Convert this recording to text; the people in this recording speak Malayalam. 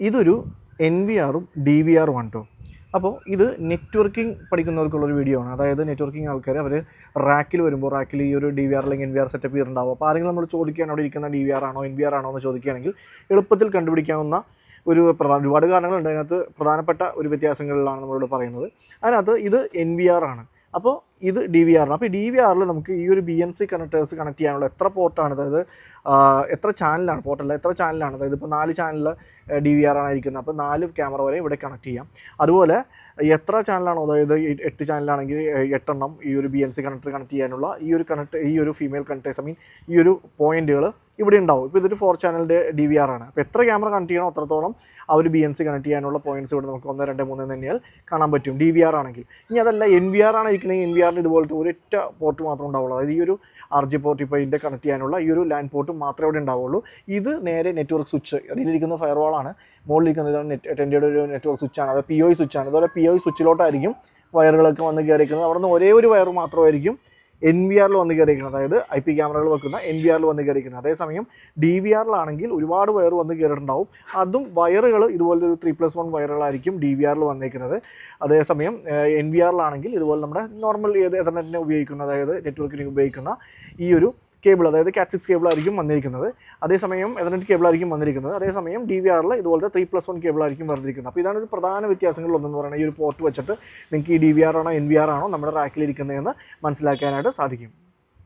ഇതൊരു എൻ വി ആറും ഡി വി ആറും ആണ് കേട്ടോ അപ്പോൾ ഇത് നെറ്റ്വർക്കിംഗ് പഠിക്കുന്നവർക്കുള്ളൊരു വീഡിയോ ആണ്. അതായത് നെറ്റ്വർക്കിംഗ് ആൾക്കാർ അവർ റാക്കിൽ വരുമ്പോൾ റാക്കിൽ ഈ ഒരു ഡി വി ആർ അല്ലെങ്കിൽ എൻ വി ആർ സെറ്റപ്പ് ചെയ്തിട്ടുണ്ടാവും. അപ്പോൾ ആരെങ്കിലും നമ്മൾ ചോദിക്കുകയാണ് അവിടെ ഇരിക്കുന്ന ഡി വി ആർ ആണോ എൻ വി ആർ ആണോ എന്ന് ചോദിക്കുകയാണെങ്കിൽ എളുപ്പത്തിൽ കണ്ടുപിടിക്കാവുന്ന ഒരു പ്രധാന ഒരുപാട് കാരണങ്ങളുണ്ട്. അതിനകത്ത് പ്രധാനപ്പെട്ട ഒരു വ്യത്യാസങ്ങളിലാണ് നമ്മളിവിടെ പറയുന്നത്. അതിനകത്ത് ഇത് എൻ വി ആർ ആണ്. അപ്പോൾ ഇത് ഡി വി ആറിന് അപ്പോൾ ഡി വി ആറിൽ നമുക്ക് ഈ ഒരു B N C connectors connect ചെയ്യാനുള്ള എത്ര പോർട്ടാണ് അതായത് എത്ര ചാനലാണ് പോർട്ടല്ല എത്ര ചാനലാണ് അതായത് ഇപ്പോൾ നാല് ചാനൽ ഡി വി ആറാണ് ഇരിക്കുന്നത് അപ്പോൾ നാല് ക്യാമറ വരെ ഇവിടെ കണക്ട് ചെയ്യാം. അതുപോലെ എത്ര ചാനലാണോ അതായത് എട്ട് ചാനലാണെങ്കിൽ എട്ടെണ്ണം ഈ ഒരു B N C connector connect ചെയ്യാനുള്ള ഈ ഒരു കണക്ട് ഈ ഒരു ഫീമെയിൽ കണക്ടേഴ്സ് ഐ മീൻ ഈ ഒരു പോയിന്റുകൾ ഇവിടെ ഉണ്ടാവും. ഇപ്പോൾ ഇതൊരു ഫോർ ചാനലിന്റെ ഡി വി ആർ ആണ്. അപ്പോൾ എത്ര ക്യാമറ കണക്ട് ചെയ്യണോ അത്രത്തോളം ആ ഒരു ബി എൻ സി കണക്ട് ചെയ്യാനുള്ള പോയിന്റ്സ് ഇവിടെ നമുക്ക് ഒന്ന് രണ്ട് മൂന്ന് തന്നെയാൽ കാണാൻ പറ്റും. ഡി വി ആർ ആണെങ്കിൽ. ഇനി അതല്ല എൻ വി ആർ ആണ് ഇരിക്കണമെങ്കിൽ എൻ വി ആറിന് ഇതുപോലത്തെ ഒരൊറ്റ പോർട്ട് മാത്രമേ ഉണ്ടാവുള്ളൂ. അതായത് ഈ ഒരു ആർ ജി പോർട്ട് ഇപ്പോൾ ഇതിന്റെ കണക്ട് ചെയ്യാനുള്ള ഈ ഒരു ലാൻഡ് പോർട്ട് മാത്രമേ ഇവിടെ ഉണ്ടാവുള്ളൂ. ഇത് നേരെ നെറ്റ്വർക്ക് സ്വിച്ച് അടിയിലിരിക്കുന്ന ഫയർവാളാണ് മുകളിലിരിക്കുന്ന ഇതാണ് നെറ്റ് ടെൻഡിയുടെ ഒരു നെറ്റ്വർക്ക് സ്വിച്ചാണ് അത് പി ഒ സ്വിച്ചാണ് അതുപോലെ പി ഒ സ്വിച്ചിലോട്ടായിരിക്കും വയറുകളൊക്കെ വന്ന് കയറിയിരിക്കുന്നത് അവിടെ നിന്ന് ഒരേ ഒരു വയർ മാത്രമായിരിക്കും എൻ വി ആറിൽ വന്ന് കയറിയിരിക്കുന്നത് അതായത് ഐ പി ക്യാമറകൾ വെക്കുന്ന എൻ വി ആറിൽ വന്ന് കയറിയിരിക്കുന്നത് അതേസമയം ഡി വി ആറിലാണെങ്കിൽ ഒരുപാട് വയർ വന്ന് കയറിയിട്ടുണ്ടാവും. അതും വയറുകൾ ഇതുപോലെ ഒരു ത്രീ പ്ലസ് വൺ വയറുകളായിരിക്കും ഡി വി ആറിൽ വന്നേക്കുന്നത്. അതേസമയം എൻ വി ആറിലാണെങ്കിൽ ഇതുപോലെ നമ്മുടെ നോർമൽ ഏത് എഥർനെറ്റിനെ ഉപയോഗിക്കുന്ന അതായത് നെറ്റ്വർക്കിന് ഉപയോഗിക്കുന്ന ഈ ഒരു കേബിൾ അതായത് കാറ്റ് സിക്സ് കേബിൾ ആയിരിക്കും വന്നിരിക്കുന്നത് അതേസമയം എഥർനെറ്റ് കേബിൾ ആയിരിക്കും വന്നിരിക്കുന്നത്. അതേസമയം ഡി വി ആറിൽ ഇതുപോലത്തെ ത്രീ പ്ലസ് വൺ കേബിൾ ആയിരിക്കും വന്നിരിക്കുന്നത്. അപ്പോൾ ഇതാണ് ഒരു പ്രധാന വ്യത്യാസങ്ങളിലൊന്നെന്ന് പറയുന്നത്. ഈ ഒരു പോർട്ട് വെച്ചിട്ട് നിങ്ങൾക്ക് ഈ ഡി വി ആറാണോ എൻ വി ആറാണോ നമ്മുടെ റാക്കിലിരിക്കുന്നതെന്ന് മനസ്സിലാക്കാനായിട്ട് സാധിക്കും.